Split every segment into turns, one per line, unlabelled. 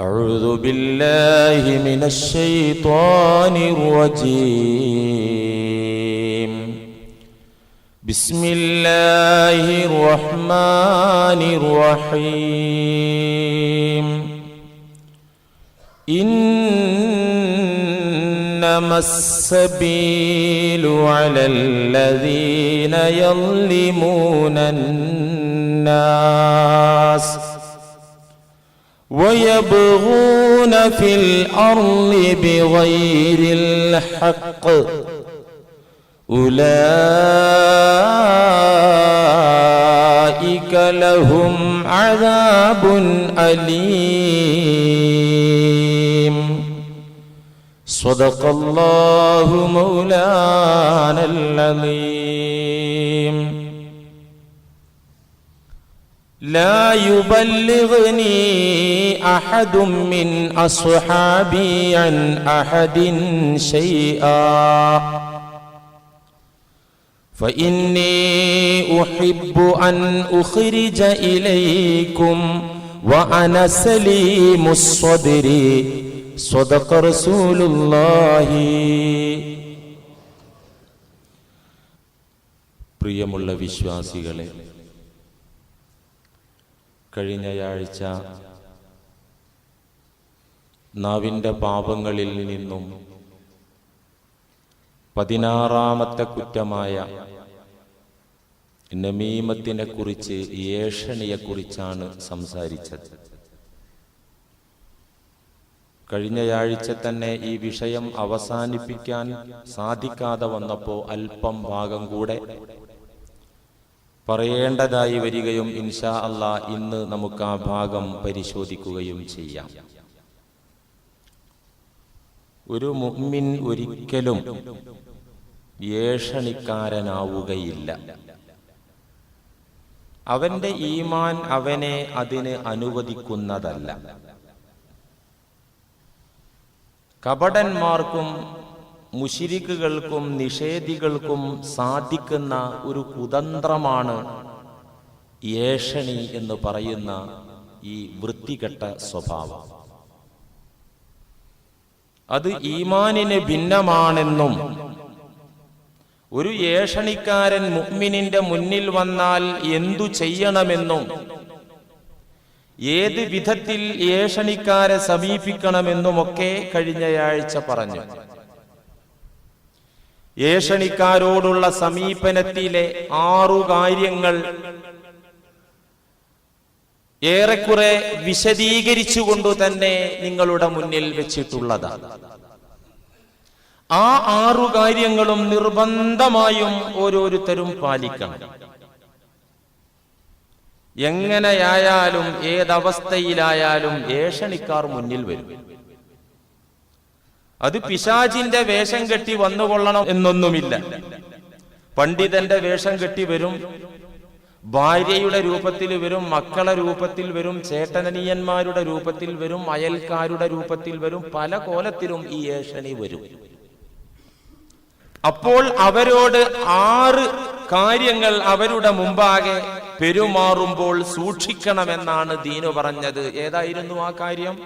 أعوذ بالله من الشيطان الرجيم. بسم الله الرحمن الرحيم. إنما السبيل على الذين يظلمون الناس ويبغون في الأرض بغير الحق. أولئك لهم عذاب أليم. صدق الله مولانا العظيم. لا يبلغني احد من اصحابي عن احد شيئا فاني احب ان اخرج اليكم وانا سليم الصدر صدق رسول الله പ്രിയമുള്ള വിശ്വാസികളെ കഴിഞ്ഞയാഴ്ച നാവിന്റെ പാപങ്ങളിൽ നിന്നും പതിനാറാമത്തെ കുറ്റമായ നമീമത്തിനെ കുറിച്ച് ഏഷണിയെക്കുറിച്ചാണ് സംസാരിച്ചത്. കഴിഞ്ഞയാഴ്ച തന്നെ ഈ വിഷയം അവസാനിപ്പിക്കാൻ സാധിക്കാതെ വന്നപ്പോൾ അല്പം ഭാഗം കൂടെ പറയേണ്ടതായി വരികയും ഇൻഷാ അള്ളാ ഇന്ന് നമുക്ക് ആ ഭാഗം പരിശോധിക്കുകയും ചെയ്യാം. ഒരു മുഅ്മിൻ ഒരിക്കലും ഏഷണിക്കാരനാവുകയില്ല. അവന്റെ ഈമാൻ അവനെ അതിന് അനുവദിക്കുന്നതല്ല. കപടന്മാർക്കും മുഷിരിക്കുകൾക്കും നിഷേധികൾക്കും സാധിക്കുന്ന ഒരു കുതന്ത്രമാണ് ഏഷണി എന്ന് പറയുന്ന ഈ വൃത്തികെട്ട സ്വഭാവം. അത് ഈമാനിന് ഭിന്നമാണെന്നും ഒരു ഏഷണിക്കാരൻ മുഅ്മിനിന്റെ മുന്നിൽ വന്നാൽ എന്തു ചെയ്യണമെന്നും ഏത് വിധത്തിൽ ഏഷണിക്കാരെ സമീപിക്കണമെന്നുമൊക്കെ കഴിഞ്ഞയാഴ്ച പറഞ്ഞു. ഏഷണിക്കാരോടുള്ള സമീപനത്തിലെ ആറു കാര്യങ്ങൾ ഏറെക്കുറെ വിശദീകരിച്ചുകൊണ്ടു തന്നെ നിങ്ങളുടെ മുന്നിൽ വെച്ചിട്ടുള്ളതാണ് ആ ആറു കാര്യങ്ങളും നിർബന്ധമായും ഓരോരുത്തരും പാലിക്കണം. എങ്ങനെയായാലും ഏതവസ്ഥയിലായാലും ഏഷണിക്കാർ മുന്നിൽ വരും. അത് പിശാചിന്റെ വേഷം കെട്ടി വന്നുകൊള്ളണം എന്നൊന്നുമില്ല. പണ്ഡിതന്റെ വേഷം കെട്ടി വരും ഭാര്യയുടെ രൂപത്തിൽ വരും മക്കളെ രൂപത്തിൽ വരും ചേട്ടനനിയന്മാരുടെ രൂപത്തിൽ വരും അയൽക്കാരുടെ രൂപത്തിൽ വരും പല കോലത്തിലും ഈ ഏഷണി വരും. അപ്പോൾ അവരോട് ആറ് കാര്യങ്ങൾ അവരുടെ മുമ്പാകെ പെരുമാറുമ്പോൾ സൂക്ഷിക്കണമെന്നാണ് ദീനു പറഞ്ഞത്. ഏതായിരുന്നു ആ കാര്യം?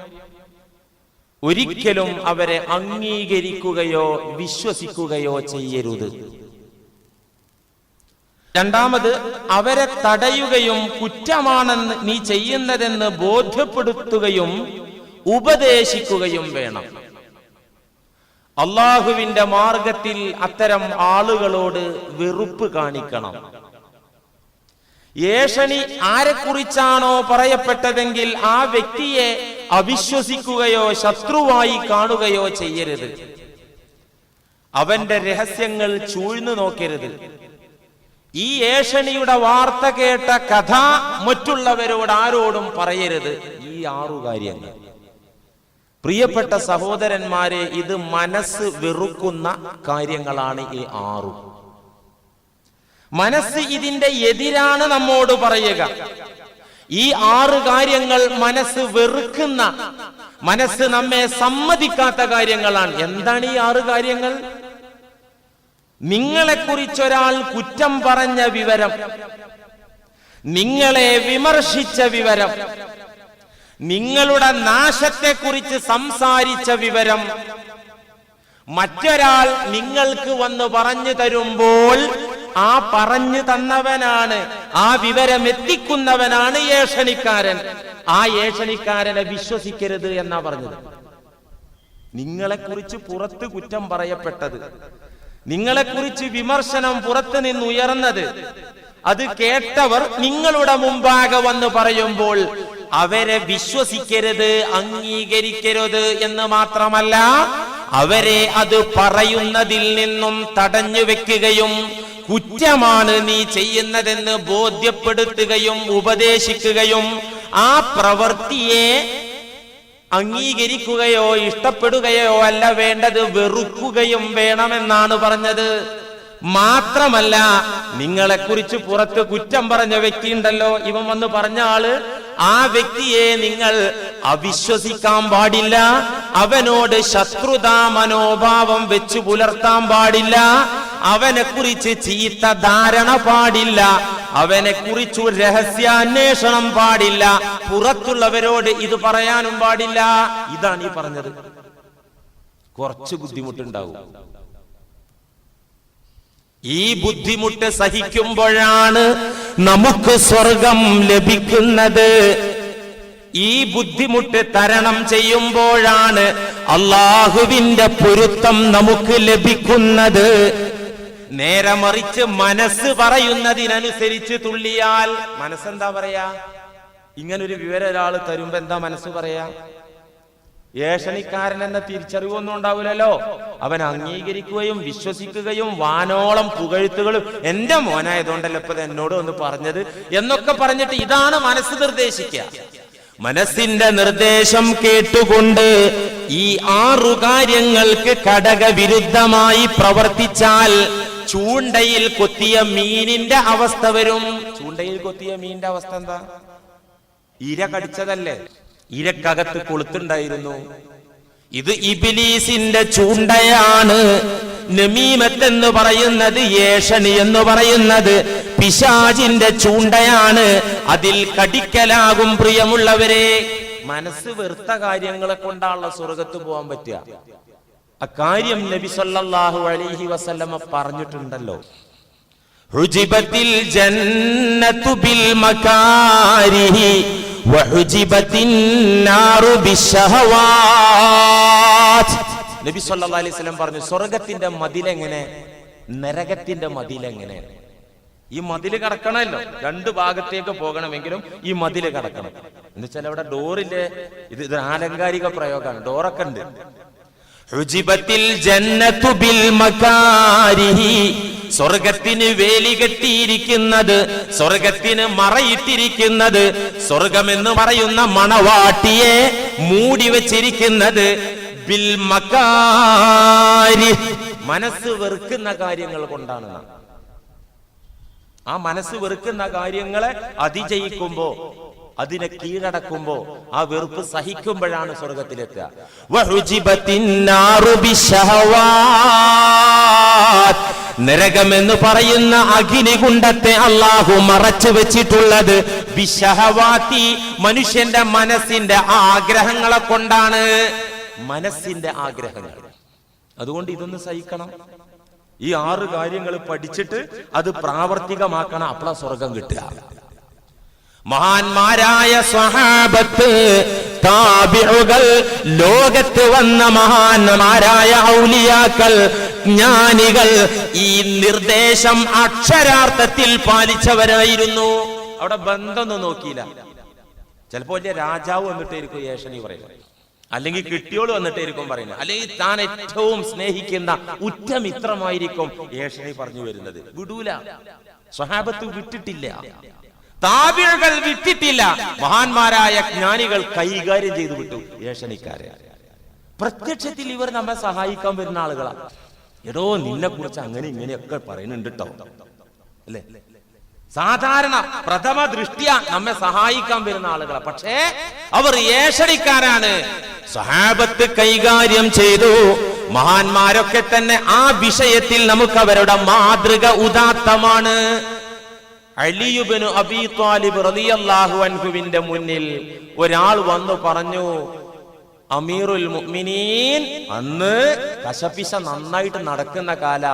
ഒരിക്കലും അവരെ അംഗീകരിക്കുകയോ വിശ്വസിക്കുകയോ ചെയ്യരുത്. രണ്ടാമത് അവരെ തടയുകയും കുറ്റമാണെന്ന് നീ ചെയ്യുന്നതെന്ന് ബോധ്യപ്പെടുത്തുകയും ഉപദേശിക്കുകയും വേണം. അള്ളാഹുവിന്റെ മാർഗത്തിൽ അത്തരം ആളുകളോട് വെറുപ്പ് കാണിക്കണം. ഏഷണി ആരെക്കുറിച്ചാണോ പറയപ്പെട്ടതെങ്കിൽ ആ വ്യക്തിയെ അവിശ്വസിക്കുകയോ ശത്രുവായി കാണുകയോ ചെയ്യരുത്. അവന്റെ രഹസ്യങ്ങൾ ചൂഴ്ന്നു നോക്കരുത്. ഈ ഏഷണിയുടെ വാർത്ത കേട്ട കഥ മറ്റുള്ളവരോട് ആരോടും പറയരുത്. ഈ ആറു കാര്യങ്ങൾ. പ്രിയപ്പെട്ട സഹോദരന്മാരെ ഇത് മനസ്സ് വെറുക്കുന്ന കാര്യങ്ങളാണ് ഈ ആറു. മനസ്സ് ഇതിന്റെ എതിരാണ് നമ്മോട് പറയുക. ഈ ആറ് കാര്യങ്ങൾ മനസ്സ് വെറുക്കുന്ന മനസ്സ് നമ്മെ സമ്മതിക്കാത്ത കാര്യങ്ങളാണ്. എന്താണ് ഈ ആറ് കാര്യങ്ങൾ? നിങ്ങളെ നിങ്ങളെക്കുറിച്ചൊരാൾ കുറ്റം പറഞ്ഞ വിവരം നിങ്ങളെ വിമർശിച്ച വിവരം നിങ്ങളുടെ നാശത്തെ കുറിച്ച് സംസാരിച്ച വിവരം മറ്റൊരാൾ നിങ്ങൾക്ക് വന്ന് പറഞ്ഞു തരുമ്പോൾ ആ പറഞ്ഞു തന്നവനാണ് ആ വിവരം എത്തിക്കുന്നവനാണ് ഏഷണിക്കാരൻ. ആ ഏഷണിക്കാരനെ വിശ്വസിക്കരുത് എന്നാ പറഞ്ഞത്. നിങ്ങളെക്കുറിച്ച് പുറത്ത് കുറ്റം പറയപ്പെട്ടത് നിങ്ങളെക്കുറിച്ച് വിമർശനം പുറത്ത് നിന്ന് ഉയർന്നത് അത് കേട്ടവർ നിങ്ങളുടെ മുമ്പാകെ വന്ന് പറയുമ്പോൾ അവരെ വിശ്വസിക്കരുത് അംഗീകരിക്കരുത് എന്ന് മാത്രമല്ല അവരെ അത് പറയുന്നതിൽ നിന്നും തടഞ്ഞു വെക്കുകയും കുറ്റമാണ് നീ ചെയ്യുന്നതെന്ന് ബോധ്യപ്പെടുത്തുകയും ഉപദേശിക്കുകയും ആ പ്രവൃത്തിയെ അംഗീകരിക്കുകയോ ഇഷ്ടപ്പെടുകയോ അല്ല വേണ്ടത് വെറുക്കുകയും വേണമെന്നാണ് പറഞ്ഞത്. മാത്രമല്ല നിങ്ങളെക്കുറിച്ച് പുറത്ത് കുറ്റം പറഞ്ഞ വ്യക്തി ഉണ്ടല്ലോ ഇവൻ വന്ന് പറഞ്ഞ ആൾ ആ വ്യക്തിയെ നിങ്ങൾ അവിശ്വസിക്കാൻ പാടില്ല. അവനോട് ശത്രുതാ മനോഭാവം വെച്ചു പുലർത്താൻ പാടില്ല. അവനെ കുറിച്ച് ചീത്ത ധാരണ പാടില്ല. അവനെ കുറിച്ച് രഹസ്യാന്വേഷണം പാടില്ല. പുറത്തുള്ളവരോട് ഇത് പറയാനും പാടില്ല. ഇതാണ് ഈ പറഞ്ഞത്. കുറച്ച് ബുദ്ധിമുട്ടുണ്ടാവും. ഈ ബുദ്ധിമുട്ട് സഹിക്കുമ്പോഴാണ് നമുക്ക് സ്വർഗം ലഭിക്കുന്നത്. ഈ ബുദ്ധിമുട്ട് തരണം ചെയ്യുമ്പോഴാണ് അള്ളാഹുവിന്റെ പൊരുത്തം നമുക്ക് ലഭിക്കുന്നത്. നേരെ മറിച്ച് മനസ്സ് പറയുന്നതിനനുസരിച്ച് തുള്ളിയാൽ മനസ്സെന്താ പറയാ? ഇങ്ങനൊരു വിവരം ഒരാൾ തരുമ്പോ എന്താ മനസ്സ് പറയാ? ഏഷണിക്കാരൻ എന്ന തിരിച്ചറിവൊന്നും ഉണ്ടാവില്ലല്ലോ. അവൻ അംഗീകരിക്കുകയും വിശ്വസിക്കുകയും വാനോളം പുകഴ്ത്തുകളും എന്റെ മോനായതുകൊണ്ടല്ലോ ഇപ്പൊ എന്നോട് ഒന്ന് പറഞ്ഞത് എന്നൊക്കെ പറഞ്ഞിട്ട് ഇതാണ് മനസ്സ് നിർദ്ദേശിക്കുക. മനസ്സിന്റെ നിർദ്ദേശം കേട്ടുകൊണ്ട് ഈ ആറു കാര്യങ്ങൾക്ക് ഘടകവിരുദ്ധമായി പ്രവർത്തിച്ചാൽ ചൂണ്ടയിൽ കൊത്തിയ മീനിന്റെ അവസ്ഥ വരും. ചൂണ്ടയിൽ കൊത്തിയ മീനിന്റെ അവസ്ഥ എന്താ? ഇര കടിച്ചതല്ലേ? ഇരക്കകത്ത് കൊളുത്തുണ്ടായിരുന്നു. ഇത് ഇബിലീസിന്റെ ചൂണ്ടയാണ്. നമീമത്ത് എന്ന് പറയുന്നത് ഏഷണി എന്ന് പറയുന്നത് പിശാജിന്റെ ചൂണ്ടയാണ്. അതിൽ കടിക്കലാകും പ്രിയമുള്ളവരെ. മനസ്സ് വെറുത്ത കാര്യങ്ങളെ കൊണ്ടാണല്ലോ സ്വർഗത്ത് പോകാൻ പറ്റുക. അക്കാര്യം നബി സല്ലല്ലാഹു അലൈഹി വസല്ലമ പറഞ്ഞിട്ടുണ്ടല്ലോ. ഹുജിബത്തിൽ ജന്നത്തു ബിൽ മകാരിഹി വഹുജിബത്തിൻ നാറു ബിശഹവാത്ത് നബി സല്ലല്ലാഹു അലൈഹി വസല്ലം പറഞ്ഞു സ്വർഗത്തിന്റെ മതിൽ എങ്ങനെ? നരകത്തിന്റെ മതിൽ എങ്ങനെ? ഈ മതിൽ കടക്കണമല്ലോ. രണ്ട് ഭാഗത്തേക്ക് പോകണമെങ്കിലും ഈ മതിൽ കടക്കണം. എന്ന് വെച്ചാൽ അവിടെ ഡോറിന്റെ ഇത് ഇത് ആലങ്കാരിക പ്രയോഗമാണ്. ഡോറൊക്കെ ഉണ്ട്. സ്വർഗത്തിന് വേലി കെട്ടിയിരിക്കുന്നത് സ്വർഗത്തിന് മറയിട്ടിരിക്കുന്നത് സ്വർഗമെന്ന് പറയുന്ന മണവാട്ടിയെ മൂടി വച്ചിരിക്കുന്നത് ബിൽ മകാരി മനസ്സ് വെറുക്കുന്ന കാര്യങ്ങൾ കൊണ്ടാണ് ആ മനസ്സ് വെറുക്കുന്ന കാര്യങ്ങളെ അതിജയിക്കുമ്പോ അതിനെ കീഴടക്കുമ്പോ ആ വെറുപ്പ് സഹിക്കുമ്പോഴാണ് സ്വർഗത്തിലെത്തുക. നരകമെന്ന് പറയുന്ന അഗ്നികുണ്ടത്തെ അള്ളാഹു മറച്ചു വെച്ചിട്ടുള്ളത് വിശഹവാത്തി മനുഷ്യന്റെ മനസ്സിന്റെ ആഗ്രഹങ്ങളെ കൊണ്ടാണ്. മനസ്സിന്റെ ആഗ്രഹങ്ങൾ. അതുകൊണ്ട് ഇതൊന്ന് സഹിക്കണം. ഈ ആറ് കാര്യങ്ങൾ പഠിച്ചിട്ട് അത് പ്രാവർത്തികമാക്കണം. അപ്പള സ്വർഗം കിട്ടുക. മഹാന്മാരായ സ്വഹാബത്ത് താബിഉകൾ ലോകത്ത് വന്ന മഹാന്മാരായ ഔലിയാക്കൾ ജ്ഞാനികൾ ഈ നിർദ്ദേശം അക്ഷരാർത്ഥത്തിൽ പാലിച്ചവരായിരുന്നു. അവിടെ ബന്ധമൊന്നും നോക്കിയില്ല. ചിലപ്പോ വലിയ രാജാവ് വന്നിട്ടായിരിക്കും ഏഷണി പറയുന്നത്. അല്ലെങ്കിൽ കിട്ടിയോൾ വന്നിട്ടായിരിക്കും പറയുന്നത്. അല്ലെങ്കിൽ താൻ ഏറ്റവും സ്നേഹിക്കുന്ന ഉറ്റമിത്രമായിരിക്കും യേശനി പറഞ്ഞു വരുന്നത്. വിടൂല. സ്വഹാബത്ത് വിട്ടിട്ടില്ല. താപിഴകൾ വിട്ടിട്ടില്ല. മഹാന്മാരായ ജ്ഞാനികൾ കൈകാര്യം ചെയ്തു വിട്ടു ഏഷണിക്കാരെ. പ്രത്യക്ഷത്തിൽ ഇവർ നമ്മെ സഹായിക്കാൻ വരുന്ന ആളുകളാണ് എടോ നിന്നെ കുറിച്ച് അങ്ങനെ ഇങ്ങനെയൊക്കെ പറയുന്നുണ്ട് കേട്ടോ അല്ലേ? സാധാരണ പ്രഥമ ദൃഷ്ടിയ നമ്മെ സഹായിക്കാൻ വരുന്ന ആളുകളാണ് പക്ഷേ അവർ ഏഷണിക്കാരാണ്. സഹാബത്ത് കൈകാര്യം ചെയ്തു. മഹാന്മാരൊക്കെ തന്നെ ആ വിഷയത്തിൽ നമുക്ക് അവരുടെ മാതൃക ഉദാത്തമാണ്. അലിയുബിനു അബി ത്വാലിബ് റളിയല്ലാഹു അൻഹുവിന്റെ മുന്നിൽ ഒരാൾ വന്നു പറഞ്ഞു അമീറുൽ മുഅ്മിനീൻ അന്ന് കശപിശ നന്നായിട്ട് നടക്കുന്ന കാല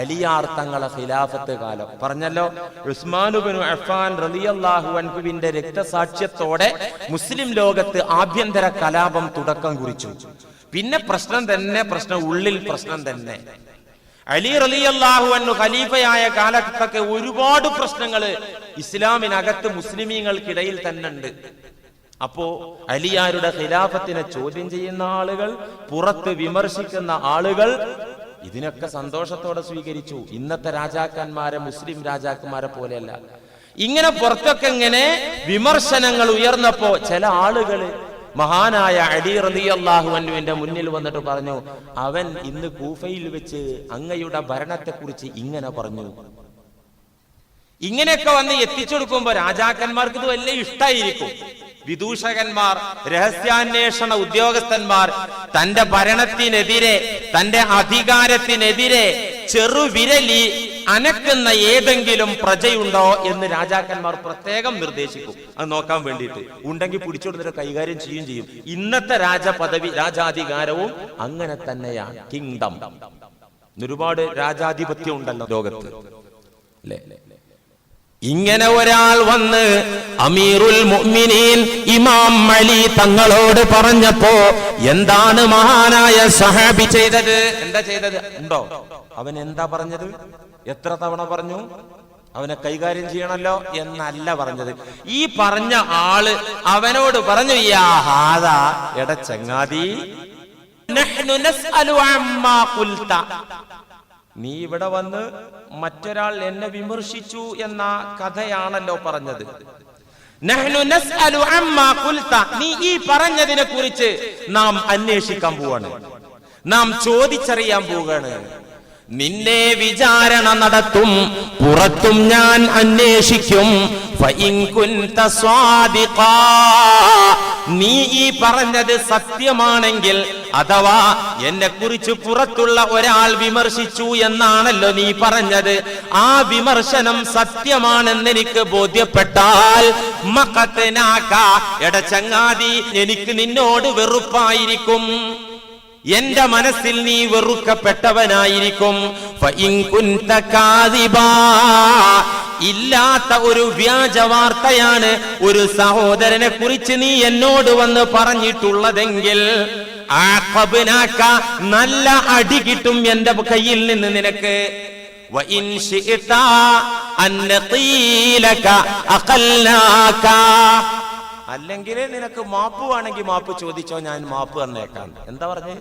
അലിയാർ തങ്ങളെ ഖിലാഫത്ത് കാലം. പറഞ്ഞല്ലോ ഉസ്മാനുബിനു അഫാൻ റളിയല്ലാഹു അൻഹുവിന്റെ രക്തസാക്ഷ്യത്തോടെ മുസ്ലിം ലോകത്ത് ആഭ്യന്തര കലാപം തുടക്കം കുറിച്ചു. പിന്നെ പ്രശ്നം തന്നെ പ്രശ്നം ഉള്ളിൽ പ്രശ്നം തന്നെ. അലി റളിയല്ലാഹു അൻഹു ഖലീഫയായ കാലത്തൊക്കെ ഒരുപാട് പ്രശ്നങ്ങൾ ഇസ്ലാമിനകത്ത് മുസ്ലിമീങ്ങൾക്കിടയിൽ തന്നെ ഉണ്ട് അപ്പോ അലിയാരുടെ ഖിലാഫത്തിനെ ചോദ്യം ചെയ്യുന്ന ആളുകൾ പുറത്ത് വിമർശിക്കുന്ന ആളുകൾ ഇതിനൊക്കെ സന്തോഷത്തോടെ സ്വീകരിച്ചു. ഇന്നത്തെ രാജാക്കന്മാരെ മുസ്ലിം രാജാക്കന്മാരെ പോലെയല്ല. ഇങ്ങനെ പുറത്തൊക്കെ ഇങ്ങനെ വിമർശനങ്ങൾ ഉയർന്നപ്പോ ചില ആളുകൾ മഹാനായ അലി അള്ളാഹു അനുവിന്റെ മുന്നിൽ വന്നിട്ട് പറഞ്ഞു അവൻ ഇന്ന് കൂഫയിൽ വെച്ച് അങ്ങയുടെ ഭരണത്തെ കുറിച്ച് ഇങ്ങനെ പറഞ്ഞു. ഇങ്ങനെയൊക്കെ വന്ന് എത്തിച്ചെടുക്കുമ്പോ രാജാക്കന്മാർക്ക് ഇത് വലിയ ഇഷ്ടായിരിക്കും. വിദൂഷകന്മാർ രഹസ്യാന്വേഷണ ഉദ്യോഗസ്ഥന്മാർ തന്റെ ഭരണത്തിനെതിരെ തന്റെ അധികാരത്തിനെതിരെ ചെറുവിരലി അനക്കുന്ന ഏതെങ്കിലും പ്രജയുണ്ടോ എന്ന് രാജാക്കന്മാർ പ്രത്യേകം നിർദ്ദേശിക്കും. അത് നോക്കാൻ വേണ്ടിയിട്ട്. ഉണ്ടെങ്കിൽ പിടിച്ചെടുത്തിട്ട് കൈകാര്യം ചെയ്യും ചെയ്യും. ഇന്നത്തെ രാജപദവി രാജാധികാരവും അങ്ങനെ തന്നെയാണ്. കിങ്ഡം ഒരുപാട് രാജാധിപത്യം ഉണ്ടല്ലോ ലോകത്ത്. ഇങ്ങനെ ഒരാൾ വന്ന് അമീറുൽ മുഅ്മിനീൻ ഇമാം അലി തങ്ങളോട് പറഞ്ഞപ്പോ എന്താണ് മഹാനായ സഹാബി ചെയ്തത്? എന്താ ചെയ്തത്? ഉണ്ടോ? അവൻ എന്താ പറഞ്ഞത്? എത്ര തവണ പറഞ്ഞു? അവനെ കൈകാര്യം ചെയ്യണല്ലോ എന്നല്ല പറഞ്ഞത്. ഈ പറഞ്ഞ ആൾ അവനോട് പറഞ്ഞു എട ചങ്ങാതി നീ ഇവിടെ വന്ന് മറ്റൊരാൾ എന്നെ വിമർശിച്ചു എന്ന കഥയാണല്ലോ പറഞ്ഞത്. നീ ഈ പറഞ്ഞതിനെ കുറിച്ച് നാം അന്വേഷിക്കാൻ പോവാണ്. നാം ചോദിച്ചറിയാൻ പോവുകയാണ് നിന്നെ വിചാരണ നടത്തും പുറത്തും ഞാൻ അന്വേഷിക്കും. നീ ഈ പറഞ്ഞത് സത്യമാണെങ്കിൽ അഥവാ എന്നെ കുറിച്ച് പുറത്തുള്ള ഒരാൾ വിമർശിച്ചു എന്നാണല്ലോ നീ പറഞ്ഞത്. ആ വിമർശനം സത്യമാണെന്ന് എനിക്ക് ബോധ്യപ്പെട്ടാൽ മക്കത്തനാക്ക എട എനിക്ക് നിന്നോട് വെറുപ്പായിരിക്കും. എന്റെ മനസ്സിൽ നീ വെറുക്കപ്പെട്ടവനായിരിക്കും. ഇല്ലാത്ത ഒരു വ്യാജ വാർത്തയാണ് ഒരു സഹോദരനെ കുറിച്ച് നീ എന്നോട് വന്ന് പറഞ്ഞിട്ടുള്ളതെങ്കിൽ നല്ല അടി കിട്ടും എന്റെ കയ്യിൽ നിന്ന് നിനക്ക്. നഖീലക അഖൽനാക. അല്ലെങ്കിൽ നിനക്ക് മാപ്പ് വേണമെങ്കിൽ മാപ്പ് ചോദിച്ചോ ഞാൻ മാപ്പ് തന്നേക്കാം. എന്താ പറഞ്ഞേ?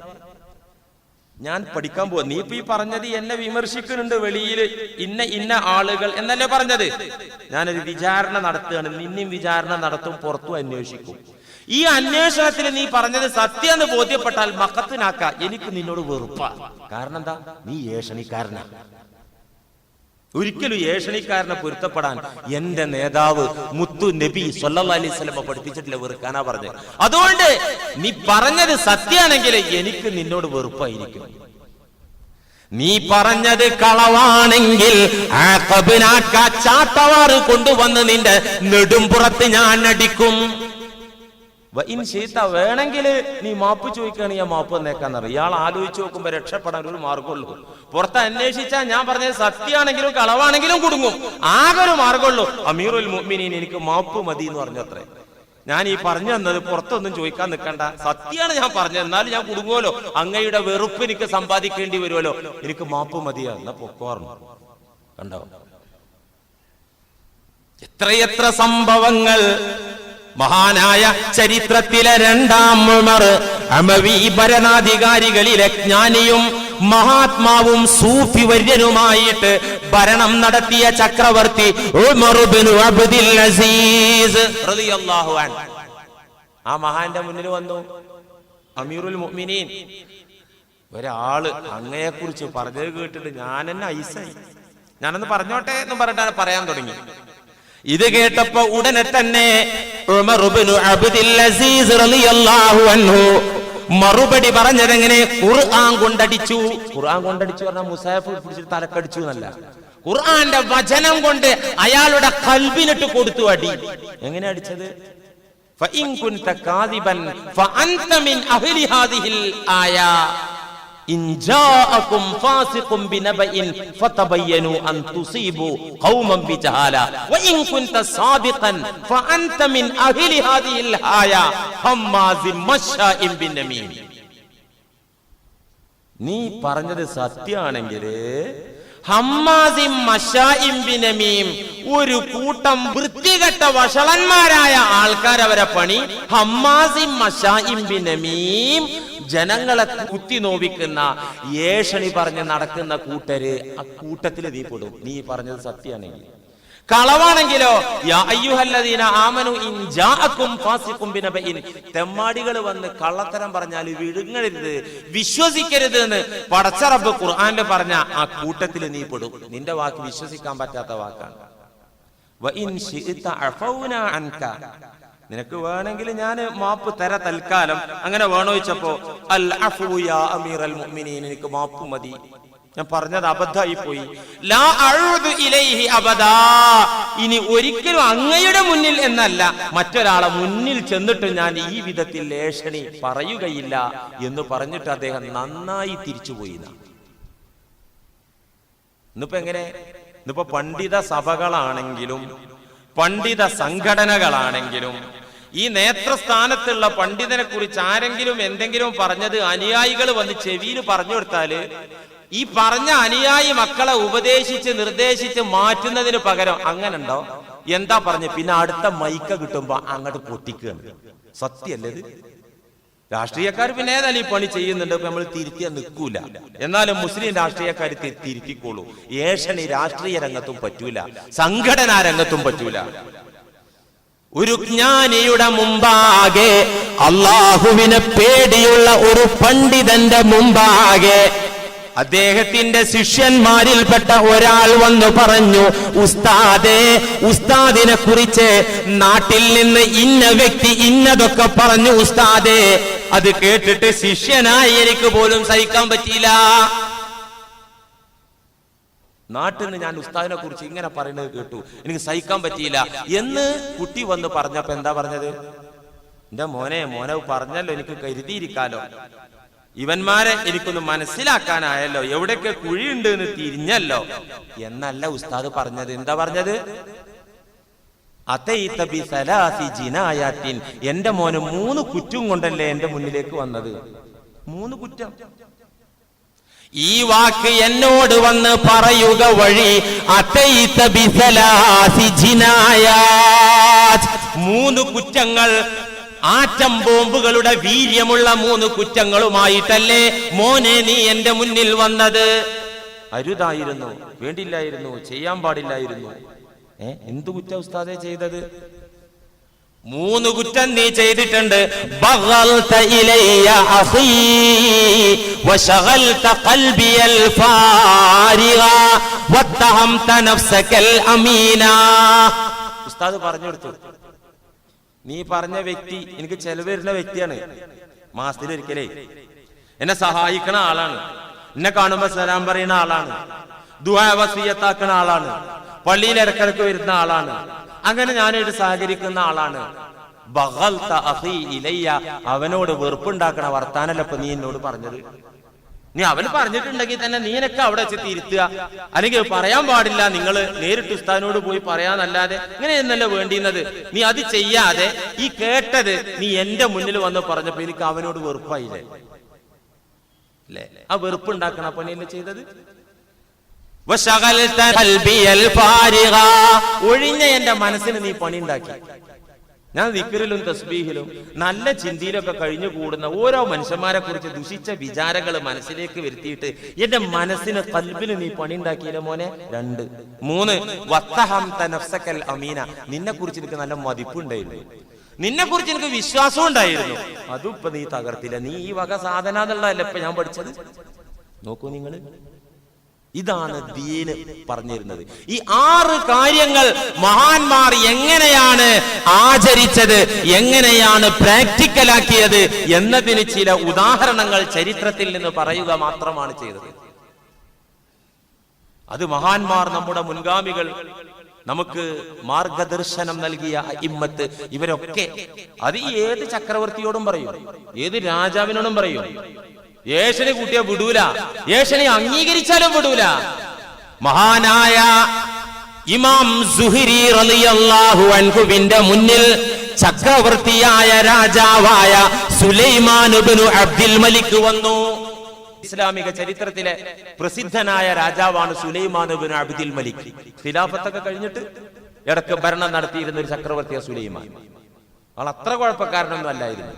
ഞാൻ പഠിക്കാൻ പോവാ. നീ ഇപ്പൊ ഈ പറഞ്ഞത് എന്നെ വിമർശിക്കുന്നുണ്ട് വെളിയിൽ ഇന്ന ഇന്ന ആളുകൾ എന്നല്ലേ പറഞ്ഞത്? ഞാനൊരു വിചാരണ നടത്തുകയാണ്. നിന്നെയും വിചാരണ നടത്തും പുറത്തും അന്വേഷിക്കും. ഈ അന്വേഷണത്തിൽ നീ പറഞ്ഞത് സത്യം എന്ന് ബോധ്യപ്പെട്ടാൽ മക്കത്തിനാക്ക. എനിക്ക് നിന്നോട് വെറുപ്പാ. കാരണം എന്താ? നീ ഏഷണിക്കാരനാ. ഒരിക്കലും ഏഷണിക്കാരനെ പൊരുത്തപ്പെടാൻ എന്റെ നേതാവ് മുത്തു നബി സല്ലല്ലാഹു അലൈഹി വസല്ലമ പഠിപ്പിച്ചിട്ടില്ല വെറുക്കാനാ പറഞ്ഞത്. അതുകൊണ്ട് നീ പറഞ്ഞത് സത്യാണെങ്കിൽ എനിക്ക് നിന്നോട് വെറുപ്പായിരിക്കും. നീ പറഞ്ഞത് കളവാണെങ്കിൽ ചാട്ടവാറ് കൊണ്ടുവന്ന് നിന്റെ നെടുംപുറത്ത് ഞാൻ അടിക്കും. ഇൻ ചീത്ത വേണമെങ്കിൽ നീ മാപ്പ് ചോദിക്കുകയാണ് ഞാൻ മാപ്പ് തന്നേക്കാന്നറിയാം. ഇയാൾ ആലോചിച്ച് നോക്കുമ്പോ രക്ഷപ്പെടാൻ ഒരു മാർഗമുള്ളൂ പുറത്ത് അന്വേഷിച്ചാൽ ഞാൻ പറഞ്ഞത് സത്യമാണെങ്കിലും കളവാണെങ്കിലും കുടുങ്ങും. ആകെ ഒരു മാർഗമുള്ളൂ അമീറുൽ മുഅ്മിനീൻ എനിക്ക് മാപ്പ് മതി എന്ന് പറഞ്ഞത്രേ. ഞാൻ ഈ പറഞ്ഞു തന്നത് പുറത്തൊന്നും ചോദിക്കാൻ നിൽക്കണ്ട. സത്യമാണ് ഞാൻ പറഞ്ഞത്. എന്നാലും ഞാൻ കുടുങ്ങുമല്ലോ അങ്ങയുടെ വെറുപ്പ് എനിക്ക് സമ്പാദിക്കേണ്ടി വരുമല്ലോ എനിക്ക് മാപ്പ് മതിയാ. പൊക്കോർന്നു. കണ്ടോ? എത്രയെത്ര സംഭവങ്ങൾ മഹാനായ ചരിത്രത്തിലെ രണ്ടാം ഉമർ അമവി ഭരണാധികാരികളിലെ ജ്ഞാനിയും മഹാത്മാവും സൂഫി വര്യനുമായിട്ട് ഭരണം നടത്തിയ ചക്രവർത്തി അസീസ്. ആ മഹാന്റെ മുന്നിൽ വന്നു. അമീറുൽ മുഅ്മിനീൻ. ഒരാൾ അങ്ങയെ കുറിച്ച് പറഞ്ഞത് കേട്ടിട്ട് ഞാൻ തന്നെ ഐസായി. ഞാനൊന്ന് പറഞ്ഞോട്ടെ എന്ന് പറഞ്ഞിട്ടാണ് പറയാൻ തുടങ്ങി. ഇത് കേട്ടപ്പോ ഉടനെ തന്നെ മറുപടി പറഞ്ഞതെങ്ങനെ? ഖുർആൻ കൊണ്ടടിച്ചു. ഖുർആൻ കൊണ്ടടിച്ചു പറഞ്ഞാൽ മുസാഫ് പിടിച്ചിട്ട് തലക്കടിച്ചു എന്നല്ല. ഖുർആന്റെ വചനം കൊണ്ട് അയാളുടെ കൽബിലിട്ട് കൊടുത്തു അടി. എങ്ങനെ അടിച്ചത്? ഫഇൻ കുൻത കാദിബൻ ഫഅൻത മിൻ അഹ്ലി ഹാദിഹിൽ ആയ. നീ പറഞ്ഞത് സത്യാണെങ്കിൽ ഒരു കൂട്ടം വൃത്തികെട്ട വഷളന്മാരായ ആൾക്കാർ അവരെ പണി ഹമ്മാസിം ജനങ്ങളെ കുത്തി നോവിക്കുന്ന ഏഷണി പറഞ്ഞ് നടക്കുന്ന കൂട്ടര് ആ കൂട്ടത്തിൽ നീ പെടും. നീ പറഞ്ഞത് സത്യാണെങ്കിൽ കളവാണെങ്കിലോ ആമനു തെമ്മാടികൾ വന്ന് കള്ളത്തരം പറഞ്ഞാൽ വിഴുങ്ങരുത് വിശ്വസിക്കരുത് എന്ന് പടച്ചറബ് ഖുർആനിൽ പറഞ്ഞ ആ കൂട്ടത്തിൽ നീ പെടും. നിന്റെ വാക്ക് വിശ്വസിക്കാൻ പറ്റാത്ത വാക്കാണ്. നിനക്ക് വേണമെങ്കിൽ ഞാൻ മാപ്പ് തര തൽക്കാലം. അങ്ങനെ വേണോ വെച്ചപ്പോ അൽ അഫു യാ അൽ മുഅ്മിനീൻ എനിക്ക് മാപ്പ് മതി. ഞാൻ പറഞ്ഞത് അബദ്ധമായി പോയി. ലാ അഴുതു ഇലൈഹി അബദാ. ഇനി ഒരിക്കലും അങ്ങയുടെ മുന്നിൽ എന്നല്ല മറ്റൊരാളെ മുന്നിൽ ചെന്നിട്ട് ഞാൻ ഈ വിധത്തിൽ ലേഷണി പറയുകയില്ല എന്ന് പറഞ്ഞിട്ട് അദ്ദേഹം നന്നായി തിരിച്ചുപോയി ഇന്നിപ്പോ എങ്ങനെ? ഇന്നിപ്പോ പണ്ഡിത സഭകളാണെങ്കിലും പണ്ഡിത സംഘടനകളാണെങ്കിലും ഈ നേത്രസ്ഥാനത്തുള്ള പണ്ഡിതനെ കുറിച്ച് ആരെങ്കിലും എന്തെങ്കിലും പറഞ്ഞത് അനുയായികൾ വന്ന് ചെവിയിൽ പറഞ്ഞു കൊടുത്താൽ ഈ പറഞ്ഞ അനുയായി മക്കളെ ഉപദേശിച്ച് നിർദ്ദേശിച്ച് മാറ്റുന്നതിന് പകരം അങ്ങനെ ഉണ്ടോ എന്താ പറഞ്ഞു? പിന്നെ അടുത്ത മൈക്ക കിട്ടുമ്പോ അങ്ങോട്ട് പൊട്ടിക്കുകയാണ് സത്യല്ലേ രാഷ്ട്രീയക്കാർ പിന്നെ ഏതായാലും ഈ പണി ചെയ്യുന്നുണ്ട് നമ്മൾ തിരുത്തിയാൽ നിൽക്കൂല എന്നാലും മുസ്ലിം രാഷ്ട്രീയക്കാർ തിരുത്തിക്കോളൂ. ഏഷണി രാഷ്ട്രീയ രംഗത്തും പറ്റൂല. സംഘടനാ രംഗത്തും പറ്റൂല. ഒരു ജ്ഞാനിയുടെ മുമ്പാകെ അള്ളാഹുവിനെ പേടിയുള്ള ഒരു പണ്ഡിതന്റെ മുമ്പാകെ അദ്ദേഹത്തിന്റെ ശിഷ്യന്മാരിൽപ്പെട്ട ഒരാൾ വന്നു പറഞ്ഞു ഉസ്താദേ ഉസ്താദിനെ കുറിച്ച് നാട്ടിൽ നിന്ന് ഇന്ന വ്യക്തി ഇന്നതൊക്കെ പറഞ്ഞു ഉസ്താദേ അത് കേട്ടിട്ട് ശിഷ്യനായി എനിക്ക് പോലും സഹിക്കാൻ പറ്റിയില്ല. നാട്ടിൽ നിന്ന് ഞാൻ ഉസ്താദിനെ കുറിച്ച് ഇങ്ങനെ പറയുന്നത് കേട്ടു. എനിക്ക് സഹിക്കാൻ പറ്റിയില്ല. എന്ന് കുട്ടി വന്ന് പറഞ്ഞപ്പോ എന്താ പറഞ്ഞത്? എന്റെ മോനെ മോനെ പറഞ്ഞല്ലോ എനിക്ക് കരുതിയിരിക്കാലോ. ഇവന്മാരെ എനിക്കൊന്ന് മനസ്സിലാക്കാനായല്ലോ. എവിടെയൊക്കെ കുഴിയുണ്ട് എന്ന് തിരിഞ്ഞല്ലോ. എന്നല്ല ഉസ്താദ് പറഞ്ഞത്. എന്താ പറഞ്ഞത്? എന്റെ മോന് മൂന്ന് കുറ്റം കൊണ്ടല്ലേ എന്റെ മുന്നിലേക്ക് വന്നത്? മൂന്ന് കുറ്റം. ഈ വാക്ക് എന്നോട് വന്ന് പറയുക വഴി മൂന്ന് കുറ്റങ്ങൾ. ആറ്റം ബോംബുകളുടെ വീര്യമുള്ള മൂന്ന് കുറ്റങ്ങളുമായിട്ടല്ലേ മോനെ നീ എന്റെ മുന്നിൽ വന്നത്? അരുതായിരുന്നു. വേണ്ടില്ലായിരുന്നു. ചെയ്യാൻ പാടില്ലായിരുന്നു. ഏ എന്ത് കുറ്റ ഉസ്താദെ ചെയ്തത്? മൂന്ന് കുറ്റം നീ ചെയ്തിട്ടുണ്ട്. ഉസ്താദ് പറഞ്ഞു കൊടുത്തു. നീ പറഞ്ഞ വ്യക്തി എനിക്ക് ചെലവ് വരുന്ന വ്യക്തിയാണ്. മാസത്തിൽ ഒരിക്കലേ. എന്നെ സഹായിക്കണ ആളാണ്. എന്നെ കാണുമ്പോ സലാം പറയുന്ന ആളാണ്. ദുഹാവസീയത്താക്കുന്ന ആളാണ്. പള്ളിയിൽ ഇടക്കിടക്ക് വരുന്ന ആളാണ്. അങ്ങനെ ഞാനായിട്ട് സഹകരിക്കുന്ന ആളാണ്. അവനോട് വെറുപ്പുണ്ടാക്കണ വർത്താനല്ല ഇപ്പൊ നീ എന്നോട് പറഞ്ഞത്? നീ അവൻ പറഞ്ഞിട്ടുണ്ടെങ്കിൽ തന്നെ നീനൊക്കെ അവിടെ വെച്ച് തിരുത്തുക. അല്ലെങ്കിൽ പറയാൻ പാടില്ല നിങ്ങൾ നേരിട്ട് ഉസ്താദിനോട് പോയി പറയാന്നല്ലാതെ ഇങ്ങനെയൊന്നല്ല വേണ്ടിയിരുന്നത്? നീ അത് ചെയ്യാതെ ഈ കേട്ടത് നീ എന്റെ മുന്നിൽ വന്ന് പറഞ്ഞപ്പോ എനിക്ക് അവനോട് വെറുപ്പായില്ലേ? അല്ലേ ആ വെറുപ്പുണ്ടാക്കണ പണിയല്ലേ ചെയ്തത്. ഒഴിഞ്ഞ എന്റെ മനസ്സിന് നീ പണി ഉണ്ടാക്കി. ഞാൻ നിക്കറിലും തസ്ബീഹിലും നല്ല ചിന്തയിലൊക്കെ കഴിഞ്ഞു കൂടുന്ന ഓരോ മനുഷ്യന്മാരെ കുറിച്ച് ദുഷിച്ച വിചാരങ്ങൾ മനസ്സിലേക്ക് വരുത്തിയിട്ട് എന്റെ മനസ്സിന് കൽബിന് നീ പണി ഉണ്ടാക്കിയില്ല മോനെ? രണ്ട്. മൂന്ന്. വത്തഹം അമീന. നിന്നെ കുറിച്ച് എനിക്ക് നല്ല മതിപ്പുണ്ടായിരുന്നു നിന്നെ കുറിച്ച് എനിക്ക് വിശ്വാസം ഉണ്ടായിരുന്നു. അതും ഇപ്പൊ നീ തകർത്തില്ല. നീ ഈ വക സാധന ഇപ്പൊ ഞാൻ പഠിച്ചത്? നോക്കൂ നിങ്ങൾ ഇതാണ് ദീന് പറഞ്ഞിരുന്നത്. ഈ ആറ് കാര്യങ്ങൾ മഹാന്മാർ എങ്ങനെയാണ് ആചരിച്ചത് എങ്ങനെയാണ് പ്രാക്ടിക്കലാക്കിയത് എന്നതിന് ചില ഉദാഹരണങ്ങൾ ചരിത്രത്തിൽ നിന്ന് പറയുക മാത്രമാണ് ചെയ്തത്. അത് മഹാന്മാർ നമ്മുടെ മുൻഗാമികൾ നമുക്ക് മാർഗദർശനം നൽകിയ ഇമ്മത്ത് ഇവരൊക്കെ അത് ഏത് ചക്രവർത്തിയോടും പറയും ഏത് രാജാവിനോടും പറയും. യേശനെ കൂട്ടിയ വിടൂല. യേശുനെ അംഗീകരിച്ചാലും വിടൂല. മഹാനായ ഇമാം സുഹിരി റളിയല്ലാഹു മുന്നിൽ ചക്രവർത്തിയായ രാജാവായ സുലൈമാൻ ഇബ്നു അബ്ദുൽ മലിക് വന്നു. ഇസ്ലാമിക ചരിത്രത്തിലെ പ്രസിദ്ധനായ രാജാവാണ് സുലൈമാൻ ഇബ്നു അബ്ദുൽ മലിക്. ഖിലാഫത്തൊക്കെ കഴിഞ്ഞിട്ട് ഇടയ്ക്ക് ഭരണം നടത്തിയിരുന്ന ഒരു ചക്രവർത്തിയ സുലൈമാൻ. ആൾ അത്ര കുഴപ്പക്കാരനൊന്നും അല്ലായിരുന്നു.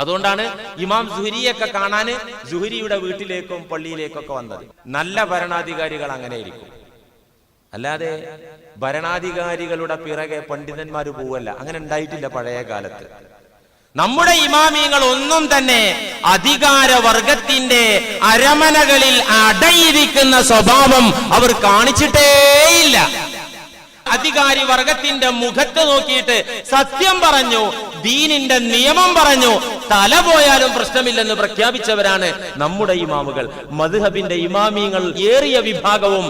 അതുകൊണ്ടാണ് ഇമാം സുഹരിയൊക്കെ കാണാൻ സുഹരിയുടെ വീട്ടിലേക്കും പള്ളിയിലേക്കൊക്കെ വന്നത്. നല്ല ഭരണാധികാരികൾ അങ്ങനെയായിരിക്കും അല്ലാതെ ഭരണാധികാരികളുടെ പിറകെ പണ്ഡിതന്മാർ പോവല്ല. അങ്ങനെ ഉണ്ടായിട്ടില്ല പഴയ കാലത്ത്. നമ്മുടെ ഇമാമിയങ്ങൾ ഒന്നും തന്നെ അധികാര വർഗത്തിന്റെ അരമനകളിൽ അടയിരിക്കുന്ന സ്വഭാവം അവർ കാണിച്ചിട്ടേയില്ല. അധികാരി വർഗത്തിന്റെ മുഖത്ത് നോക്കിയിട്ട് സത്യം പറഞ്ഞു ദീനിന്റെ നിയമം പറഞ്ഞു തല പോയാലും പ്രശ്നമില്ലെന്ന് പ്രഖ്യാപിച്ചവരാണ് നമ്മുടെ ഇമാമുകൾ. മധുഹബിന്റെ ഇമാമിയങ്ങൾ ഏറിയ വിഭാഗവും